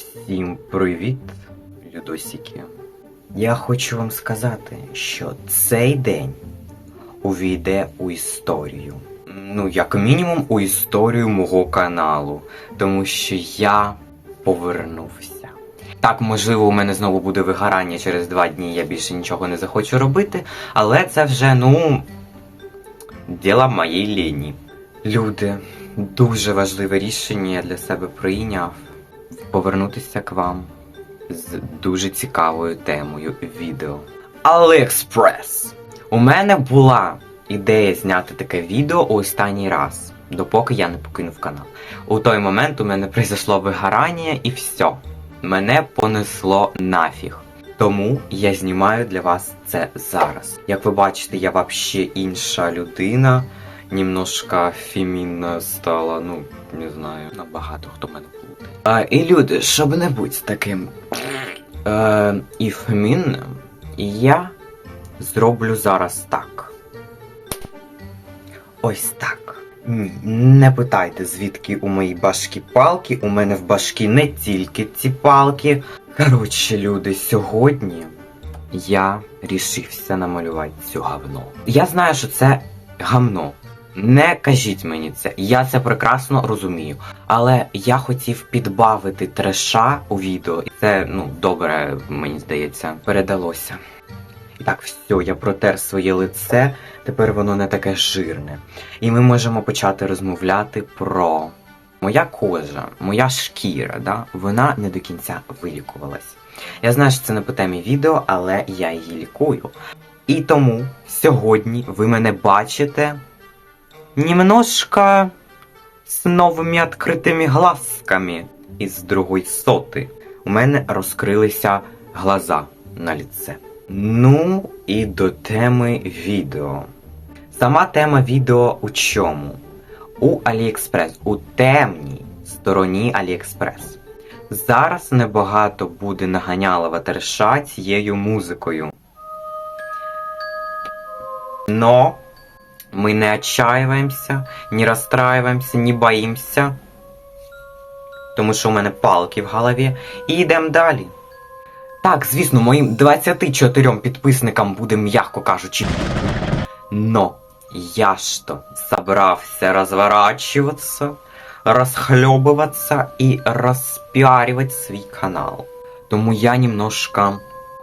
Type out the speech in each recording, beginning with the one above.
Всім привіт, Людосіки. Я хочу вам сказати, що цей день увійде у історію. Ну, як мінімум, у історію мого каналу, тому що я повернувся. Так, можливо, у мене знову буде вигорання через два дні, я більше нічого не захочу робити, але це вже, ну, діло моєї ліні. Люди, дуже важливе рішення я для себе прийняв повернутися к вам з дуже цікавою темою відео. Аліекспрес! У мене була ідея зняти таке відео у останній раз, допоки я не покинув канал. У той момент у мене прийшло вигорання і все. Мене понесло нафіг. Тому я знімаю для вас це зараз. Як ви бачите, я вообще інша людина. Немножко фемінна стала, ну, не знаю, набагато хто мене. А, і люди, щоб не бути таким е, і фемінним, я зроблю зараз так. Ось так. Ні, не питайте, звідки у моїй башкі палки. У мене в башкі не тільки ці палки. Коротше, люди, сьогодні я рішився намалювати цю говно. Я знаю, що це гамно. Не кажіть мені це, я це прекрасно розумію. Але я хотів підбавити треша у відео, і це ну добре, мені здається, передалося. І так, все, я протер своє лице, тепер воно не таке жирне. І ми можемо почати розмовляти про моя кожа, моя шкіра, да? вона не до кінця вилікувалась. Я знаю, що це не по темі відео, але я її лікую. І тому сьогодні ви мене бачите немножко з новими відкритими глазками із другої соти. У мене розкрилися глаза на ліце. Ну і до теми відео. Сама тема відео у чому? У AliExpress, у темній стороні AliExpress. Зараз небагато буде наганялова терша цією музикою. Но мы не отчаиваемся, не розстраюємося, не боїмося. Тому що у мене палки в голові. І йдемо далі. Так, звісно, моїм 24 підписникам буде, м'яко кажучи. Но я ж то собрався розворачиваться, розхльобуватися і розпіарювати свій канал. Тому я немножко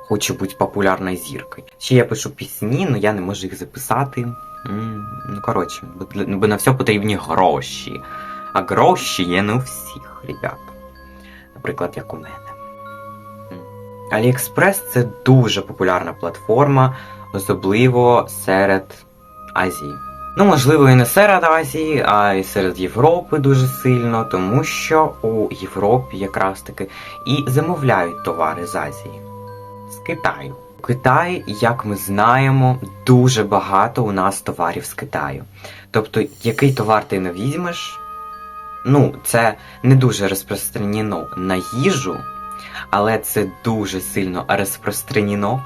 хочу бути популярною зіркою. Ще я пишу пісні, але я не можу їх записати. Ну, коротше, бо, на все потрібні гроші. А гроші є не у всіх, ребята. Наприклад, як у мене. AliExpress це дуже популярна платформа, особливо серед Азії. Ну, можливо, і не серед Азії, а й серед Європи дуже сильно, тому що у Європі якраз таки і замовляють товари з Азії, з Китаю. У Китаї, як ми знаємо, дуже багато у нас товарів з Китаю. Тобто, який товар ти не візьмеш, ну, це не дуже розпространено на їжу, але це дуже сильно розпространено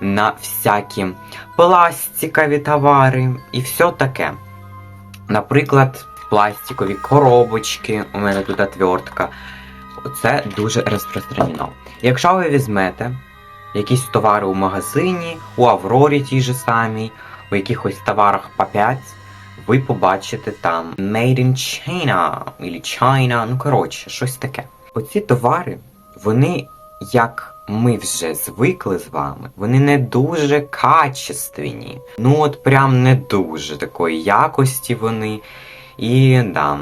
на всякі пластикові товари і все таке. Наприклад, пластикові коробочки, у мене тут отвертка. Це дуже розпространено. Якщо ви візьмете якісь товари у магазині, у Аврорі ті ж самій, у якихось товарах по 5, ви побачите там Made in China, або China, ну коротше, щось таке. Оці товари, вони, як ми вже звикли з вами, вони не дуже качественні. Ну от прям не дуже такої якості вони. І да,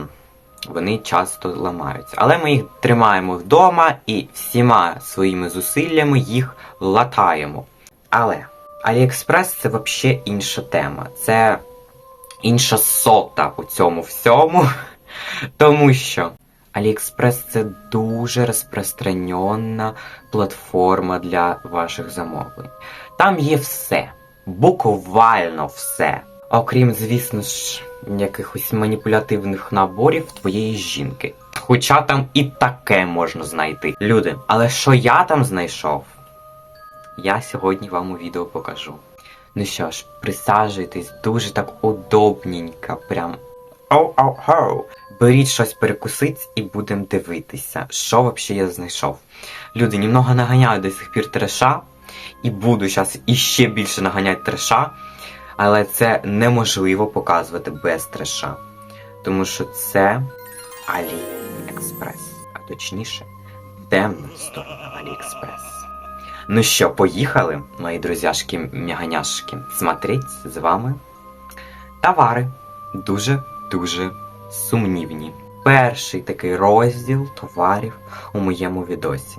вони часто ламаються. Але ми їх тримаємо вдома і всіма своїми зусиллями їх латаємо. Але AliExpress це взагалі інша тема. Це інша сота у цьому всьому. Тому що AliExpress це дуже розпространена платформа для ваших замовлень. Там є все, буквально все. Окрім, звісно ж, якихось маніпулятивних наборів твоєї жінки. Хоча там і таке можна знайти. Люди, але що я там знайшов? Я сьогодні вам у відео покажу. Ну що ж, присаджуйтесь дуже так удобненько, прям. Оу-оу-хоу. беріть щось перекусить і будемо дивитися, що взагалі я знайшов. Люди, немного наганяю до сих пір треша, і буду зараз іще більше наганяти треша, але це неможливо показувати без треша. Тому що це Аліекспрес, а точніше, темна сторона Аліекспрес. Ну що, поїхали, мої друзяшки мяганяшки смотреть з вами товари дуже-дуже сумнівні. Перший такий розділ товарів у моєму відосі.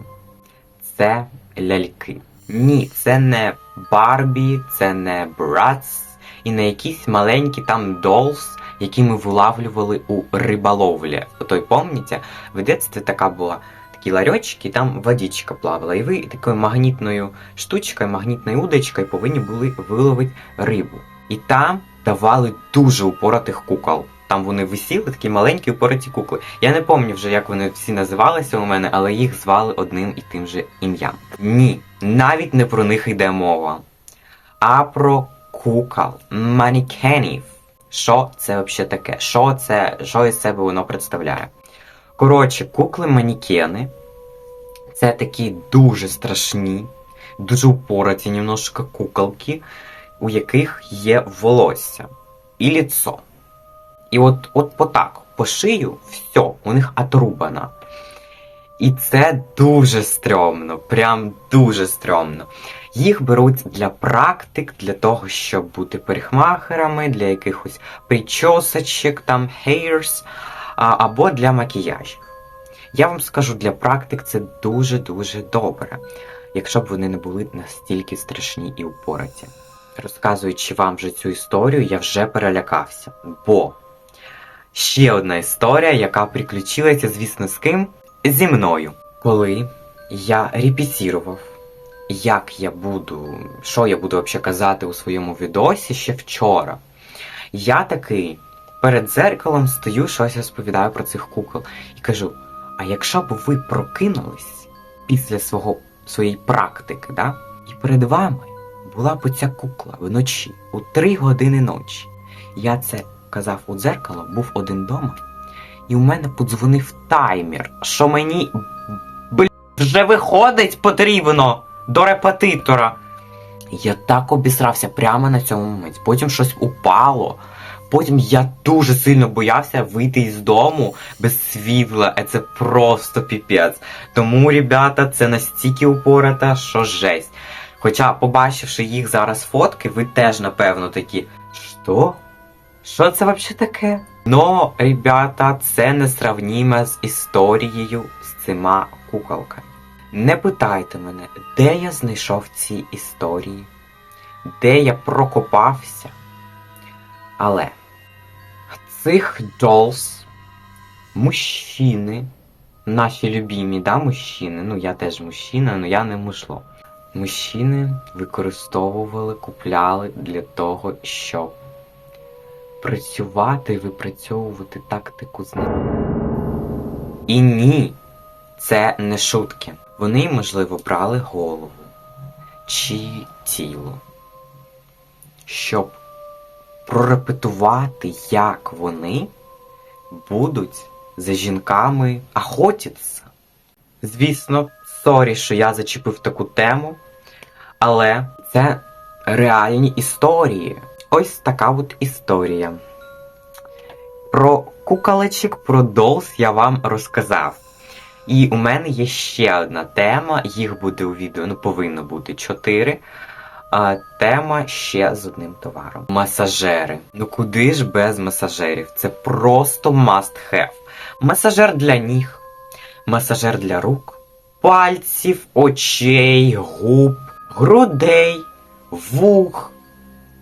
Це ляльки. Ні, це не Барбі, це не Братс і не якісь маленькі там долс, які ми вилавлювали у риболовлі. Той помните, в дитинстві така була такі ларьочки, і там водичка плавала, і ви такою магнітною штучкою, магнітною удочкою повинні були виловити рибу. І там давали дуже упоротих кукол. Там вони висіли, такі маленькі упороті кукли. Я не пам'ятаю вже, як вони всі називалися у мене, але їх звали одним і тим же ім'ям. Ні, навіть не про них йде мова, а про кукол, манікенів. Що це взагалі таке? Що це, що із себе воно представляє? Коротше, кукли-манікени це такі дуже страшні, дуже упороті немножко куколки, у яких є волосся і ліцо. І от, от потак, по шию, все, у них отрубано. І це дуже стрьомно, прям дуже стрьомно. Їх беруть для практик, для того, щоб бути парикмахерами, для якихось причосочок, там, hairs, або для макіяжу. Я вам скажу, для практик це дуже-дуже добре, якщо б вони не були настільки страшні і упораті. Розказуючи вам вже цю історію, я вже перелякався. Бо ще одна історія, яка приключилася, звісно, з ким? Зі мною. Коли я репетірував, як я буду, що я буду взагалі казати у своєму відосі ще вчора, я такий перед дзеркалом стою, щось розповідаю про цих кукол і кажу: а якщо б ви прокинулись після свого, своєї практики, да, і перед вами була б ця кукла вночі, у три години ночі. Я це казав у дзеркало, був один дома, і у мене подзвонив таймер, що мені блін, вже виходить потрібно до репетитора. Я так обісрався прямо на цьому моменті. Потім щось упало. Потім я дуже сильно боявся вийти із дому без світла, це просто піпець. Тому, ребята, це настільки упората, що жесть. Хоча, побачивши їх зараз фотки, ви теж, напевно, такі. Що? Що це взагалі таке? Но, ребята, це несравніме з історією з цими куколками. Не питайте мене, де я знайшов ці історії, де я прокопався. Але цих долс мужчини, наші любімі, да, мужчини, ну я теж мужчина, але я не мушло. Мужчини використовували, купляли для того, щоб працювати і випрацьовувати тактику з ними. І ні, це не шутки. Вони, можливо, брали голову чи тіло, щоб прорепетувати, як вони будуть за жінками охотитися. Звісно, сорі, що я зачепив таку тему, але це реальні історії. Ось така от історія. Про куколечок, про долс я вам розказав. І у мене є ще одна тема, їх буде у відео, ну повинно бути чотири. А, тема ще з одним товаром. Масажери. Ну куди ж без масажерів? Це просто must have. Масажер для ніг, масажер для рук, пальців, очей, губ, грудей, вух.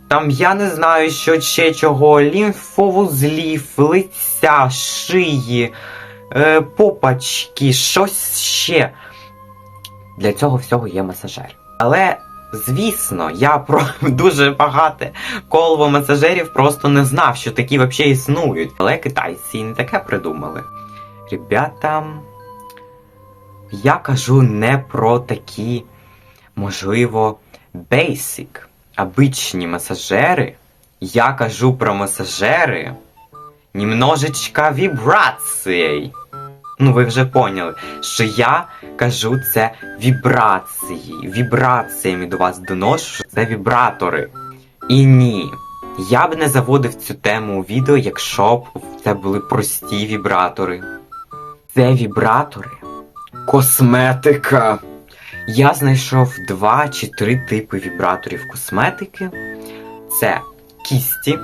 Там я не знаю, що ще чого, лімфовузлів, лиця, шиї, е, попачки, щось ще. Для цього всього є масажер. Але, звісно, я про дуже багато коло масажерів просто не знав, що такі взагалі існують. Але китайці не таке придумали. Ребята, я кажу не про такі, можливо, basic, обичні масажери. Я кажу про масажери немножечко вібрацій. Ну, ви вже поняли, що я кажу це вібрації. Вібраціями до вас доношу, що це вібратори. І ні. Я б не заводив цю тему у відео, якщо б це були прості вібратори. Це вібратори. Косметика. Я знайшов два чи три типи вібраторів косметики. Це кісті.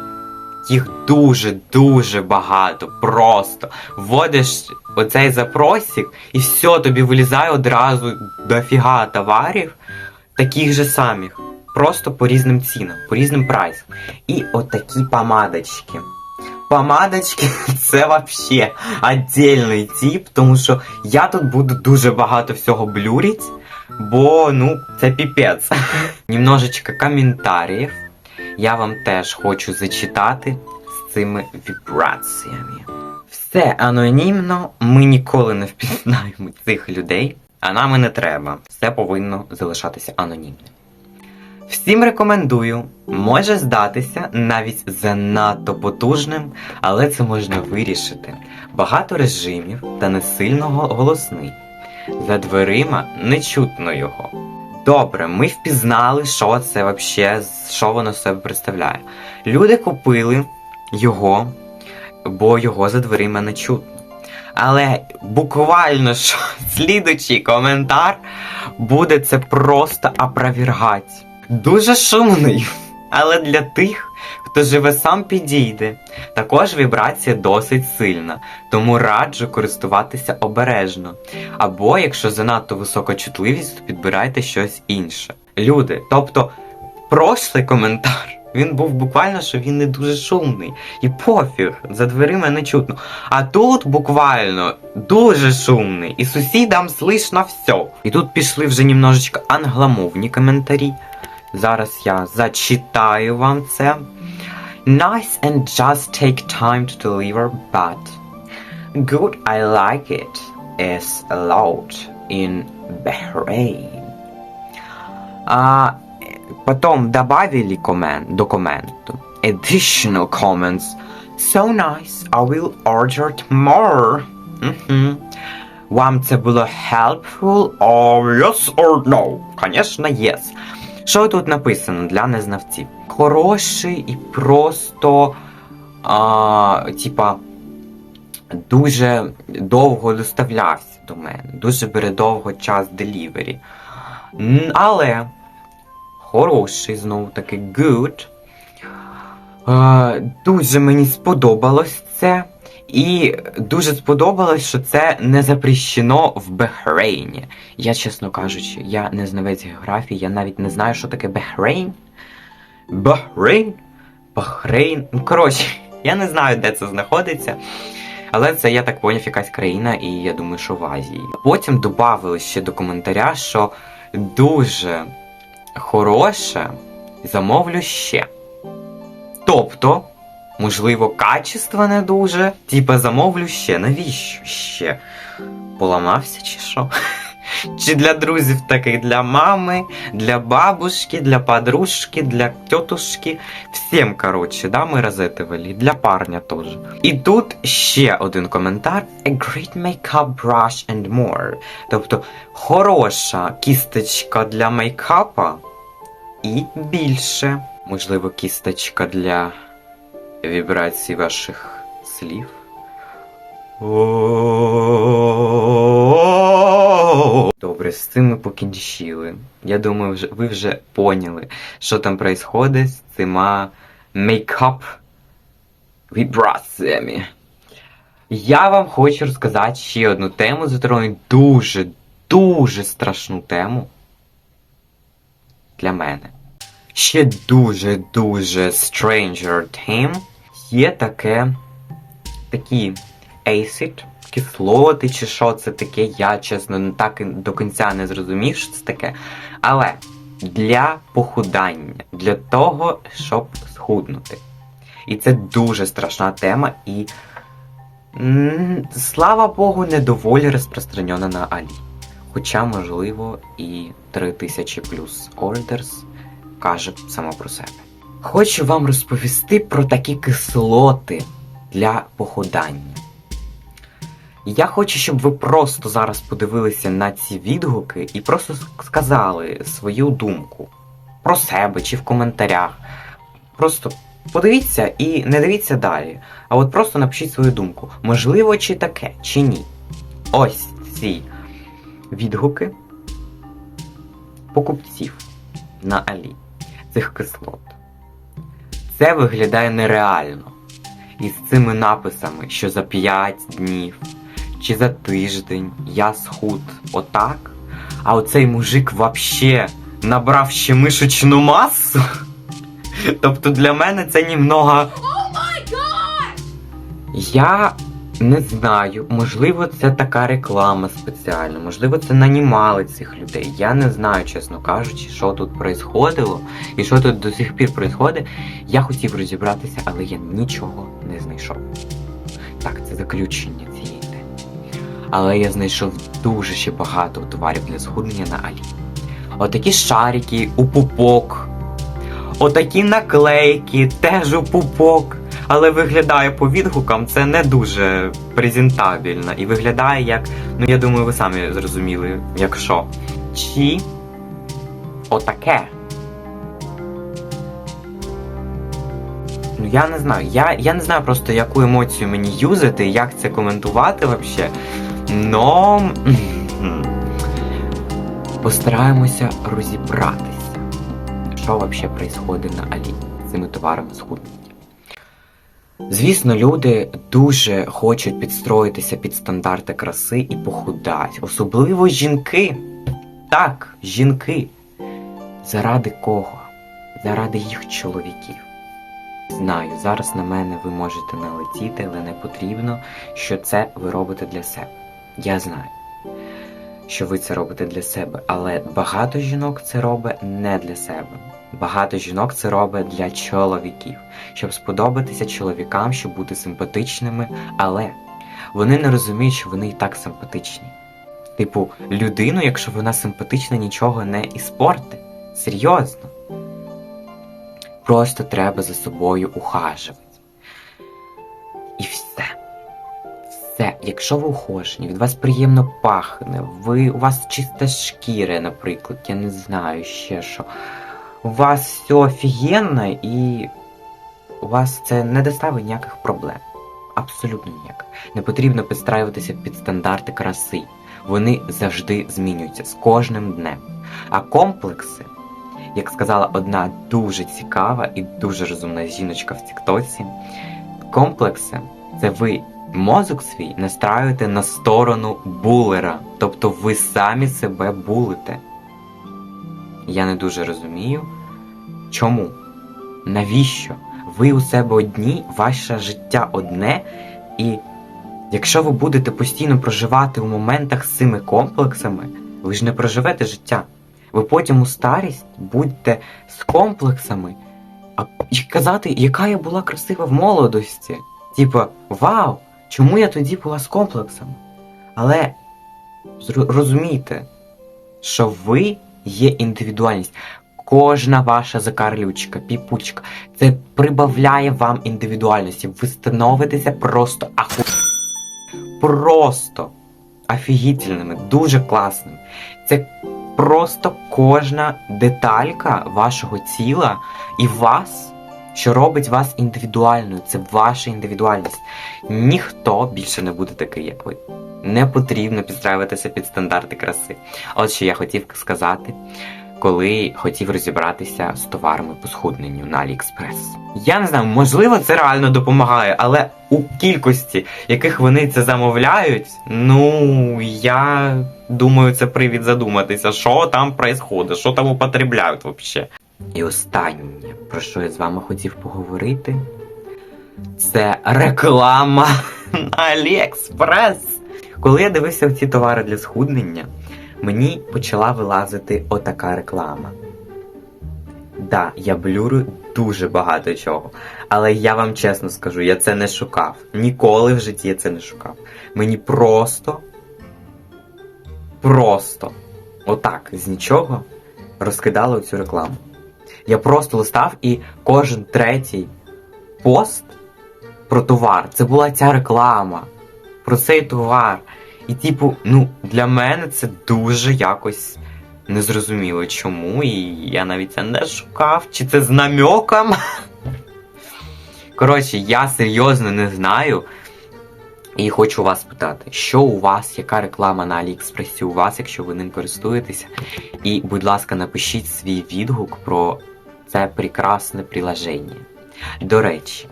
Їх дуже-дуже багато. Просто вводиш оцей запросик, і все, тобі вилізає одразу дофіга товарів, таких же самих. Просто по різним цінам, по різним прайсам. І отакі помадочки. Помадочки це вообще отдельний тип, тому що я тут буду дуже багато всього блюрить, бо ну це піпець. Немножечко коментарів. Я вам теж хочу зачитати з цими вібраціями. Все анонімно, ми ніколи не впізнаємо цих людей, а нам і не треба. Все повинно залишатися анонімним. Всім рекомендую, може здатися навіть занадто потужним, але це можна вирішити. Багато режимів та не сильно голосний. За дверима не чутно його. Добре, ми впізнали, що це вообще, що воно себе представляє. Люди купили його, бо його за дверима не чутно. Але буквально що слідучий коментар буде це просто опровергати. Дуже шумний, але для тих, хто живе сам підійде. Також вібрація досить сильна, тому раджу користуватися обережно. Або якщо занадто висока чутливість, то підбирайте щось інше. Люди, тобто, прошлий коментар. Він був буквально, що він не дуже шумний. І пофіг, за дверима не чутно. А тут буквально дуже шумний, і сусідам слышно все. І тут пішли вже немножечко англомовні коментарі. Зараз я зачитаю вам це. Nice and just take time to deliver, but good I like it is allowed in Bahrain. А потом добавили коммент, до комменту. Additional comments. So nice, I will order it more. Мгм. Вам це було helpful? Oh, yes or no? Конечно, yes. Що тут написано для незнавців? Хороший і просто, а, типа, дуже довго доставлявся до мене. Дуже бере довго час делівері. Але хороший, знову таки, good. А, дуже мені сподобалось це. І дуже сподобалось, що це не запрещено в Бехрейні. Я, чесно кажучи, я не знавець географії, я навіть не знаю, що таке Бехрейн. Бахрейн? Бахрейн. Ну, коротше, я не знаю, де це знаходиться. Але це, я так поняв, якась країна, і я думаю, що в Азії. Потім додали ще до коментаря, що дуже хороше, замовлю ще. Тобто, можливо, качество не дуже. Типа замовлю ще. Навіщо ще? Поламався чи що? Чи для друзів таких для мами, для бабушки, для подружки, для тетушки. Всім, коротше, да, ми розетували. Для парня теж. І тут ще один коментар: A great makeup brush and more. Тобто хороша кісточка для мейкапа і більше. Можливо, кісточка для вібрацій ваших слів. Добре, з цим ми покінчили. Я думаю, ви вже поняли, що там происходить з цими мейкап вібраціями. Я вам хочу розказати ще одну тему, затронути дуже, дуже страшну тему для мене. Ще дуже-дуже Stranger Theme є таке. Такі acid, кислоти чи що це таке. Я, чесно, так до кінця не зрозумів, що це таке. Але для похудання, для того, щоб схуднути. І це дуже страшна тема, і слава Богу, не доволі розпространена на Алі. Хоча, можливо, і 3000 плюс orders каже сама про себе. Хочу вам розповісти про такі кислоти, для похудання. Я хочу, щоб ви просто зараз подивилися на ці відгуки і просто сказали свою думку про себе чи в коментарях. Просто подивіться і не дивіться далі. А от просто напишіть свою думку. Можливо, чи таке, чи ні. Ось ці відгуки покупців на Алі цих кислот. Це виглядає нереально. І з цими написами, що за 5 днів чи за тиждень я схуд отак, а оцей мужик вообще набрав ще мишечну масу. Тобто для мене це німного. Я не знаю, можливо, це така реклама спеціальна, можливо, це нанімали цих людей. Я не знаю, чесно кажучи, що тут происходило і що тут до сих пір происходить. Я хотів розібратися, але я нічого не знайшов. Так, це заключення цієї теми. Але я знайшов дуже ще багато товарів для схуднення на Алі. Отакі шарики у пупок. Отакі наклейки теж у пупок. Але виглядає по відгукам це не дуже презентабельно. І виглядає як, ну я думаю, ви самі зрозуміли, як що. Чи отаке. Ну я не знаю. Я, я не знаю просто, яку емоцію мені юзати, як це коментувати взагалі. Но постараємося розібратися, що взагалі відбувається на Алі з цими товарами схуднення. Звісно, люди дуже хочуть підстроїтися під стандарти краси і похудать. Особливо жінки. Так, жінки. Заради кого? Заради їх чоловіків. Знаю, зараз на мене ви можете налетіти, але не потрібно, що це ви робите для себе. Я знаю, що ви це робите для себе, але багато жінок це робить не для себе. Багато жінок це робить для чоловіків, щоб сподобатися чоловікам, щоб бути симпатичними, але вони не розуміють, що вони і так симпатичні. Типу, людину, якщо вона симпатична, нічого не іспорти. Серйозно. Просто треба за собою ухажувати. І все. Все. Якщо ви ухожені, від вас приємно пахне, ви, у вас чиста шкіра, наприклад, я не знаю ще що. У вас все офігенно і у вас це не доставить ніяких проблем. Абсолютно ніяк. Не потрібно підстраюватися під стандарти краси. Вони завжди змінюються з кожним днем. А комплекси, як сказала одна дуже цікава і дуже розумна жіночка в Тіктоці, комплекси це ви мозок свій настраюєте на сторону булера. Тобто ви самі себе булите. Я не дуже розумію. Чому? Навіщо? Ви у себе одні, ваше життя одне, і якщо ви будете постійно проживати у моментах з цими комплексами, ви ж не проживете життя. Ви потім у старість будьте з комплексами, а казати, яка я була красива в молодості. Типа, вау! Чому я тоді була з комплексами? Але розумійте, що ви є індивідуальність. Кожна ваша закарлючка, піпучка, це прибавляє вам індивідуальності. Ви становитеся просто аху... Просто офігітельними, дуже класними. Це просто кожна деталька вашого тіла і вас, що робить вас індивідуальною. Це ваша індивідуальність. Ніхто більше не буде такий, як ви. Не потрібно підстраюватися під стандарти краси. От що я хотів сказати коли хотів розібратися з товарами по схудненню на AliExpress. Я не знаю, можливо, це реально допомагає, але у кількості, яких вони це замовляють, ну я думаю, це привід задуматися, що там відбувається, що там употребляють взагалі. І останнє, про що я з вами хотів поговорити, це реклама на AliExpress. Коли я дивився в ці товари для схуднення мені почала вилазити отака реклама. Да, я блюрю дуже багато чого. Але я вам чесно скажу, я це не шукав. Ніколи в житті я це не шукав. Мені просто. Просто отак з нічого розкидали цю рекламу. Я просто листав і кожен третій пост про товар. Це була ця реклама. Про цей товар. І, типу, ну, для мене це дуже якось незрозуміло чому. І я навіть це не шукав. Чи це з намеком? Коротше, я серйозно не знаю. І хочу вас питати, що у вас, яка реклама на Аліекспресі у вас, якщо ви ним користуєтеся? І, будь ласка, напишіть свій відгук про це прекрасне приложення. До речі,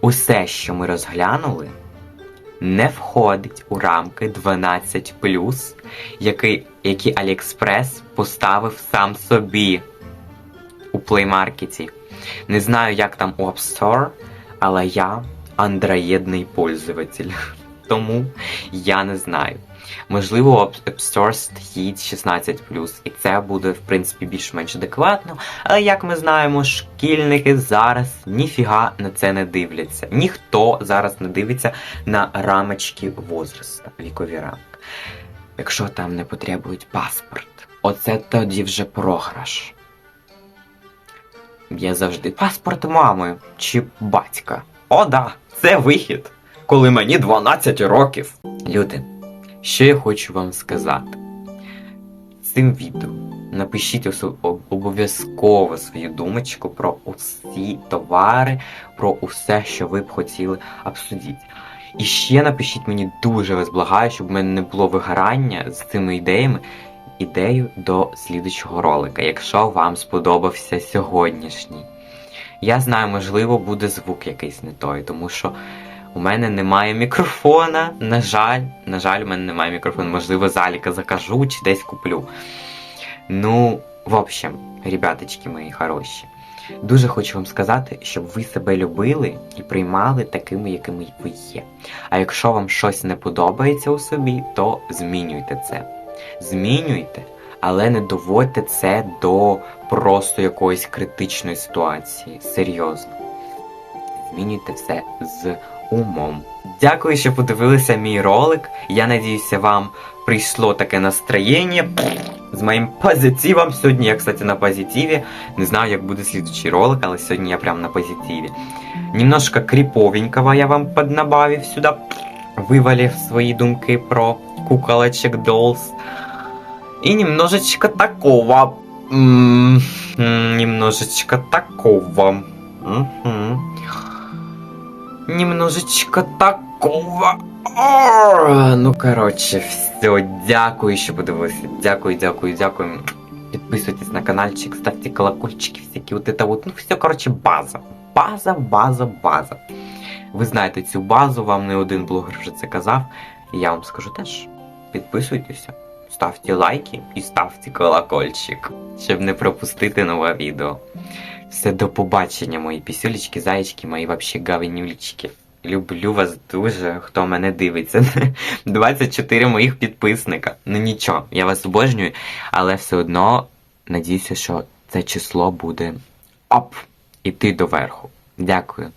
усе, що ми розглянули, не входить у рамки 12, який, які Аліекспрес поставив сам собі у плеймаркеті. Не знаю, як там у App Store, але я андроїдний пользователь. Тому я не знаю. Можливо, Store стоїть 16 і це буде, в принципі, більш-менш адекватно. Але як ми знаємо, шкільники зараз ніфіга на це не дивляться. Ніхто зараз не дивиться на рамочки возраста, вікові рамки. Якщо там не потребують паспорт, оце тоді вже програш. Я завжди паспорт мами чи батька. О, да, це вихід, коли мені 12 років. Люди, що я хочу вам сказати? Цим відео напишіть обов'язково свою думочку про усі товари, про усе, що ви б хотіли обсудити. І ще напишіть мені дуже вас благаю, щоб в мене не було вигорання з цими ідеями. Ідею до слідучого ролика, якщо вам сподобався сьогоднішній. Я знаю, можливо, буде звук якийсь не той, тому що у мене немає мікрофона. На жаль, на жаль, у мене немає мікрофона. Можливо, заліка закажу чи десь куплю. Ну, в общем, ребяточки мої хороші. Дуже хочу вам сказати, щоб ви себе любили і приймали такими, якими ви є. А якщо вам щось не подобається у собі, то змінюйте це. Змінюйте, але не доводьте це до просто якоїсь критичної ситуації. Серйозно. Змінюйте все з умом. Дякую, що подивилися мій ролик. Я надіюся, вам прийшло таке настроєння з моїм позитивом. Сьогодні я, кстати, на позитиві. Не знаю, як буде слідчий ролик, але сьогодні я прям на позитиві. Немножко криповенького я вам поднабавив сюди, вивалив свої думки про куколочек Dolls. И немножечко такого. м, м, Немножечко такого. Мгм. Немножечко такого. Ну, коротше, все. Дякую, що подивилися. Дякую, дякую, дякую. Підписуйтесь на каналчик, ставьте колокольчики, всякі вот это вот. Ну, все, коротше, база. База, база, база. Ви знаєте цю базу, вам не один блогер вже це казав. І я вам скажу теж. Підписуйтеся, ставте лайки і ставте колокольчик, щоб не пропустити нове відео. Все до побачення, мої пісюлечки, заєчки, мої вообще гавенюлечки. Люблю вас дуже, хто мене дивиться. 24 моїх підписника. Ну нічого, я вас обожнюю, але все одно надіюся, що це число буде оп, іти доверху. Дякую.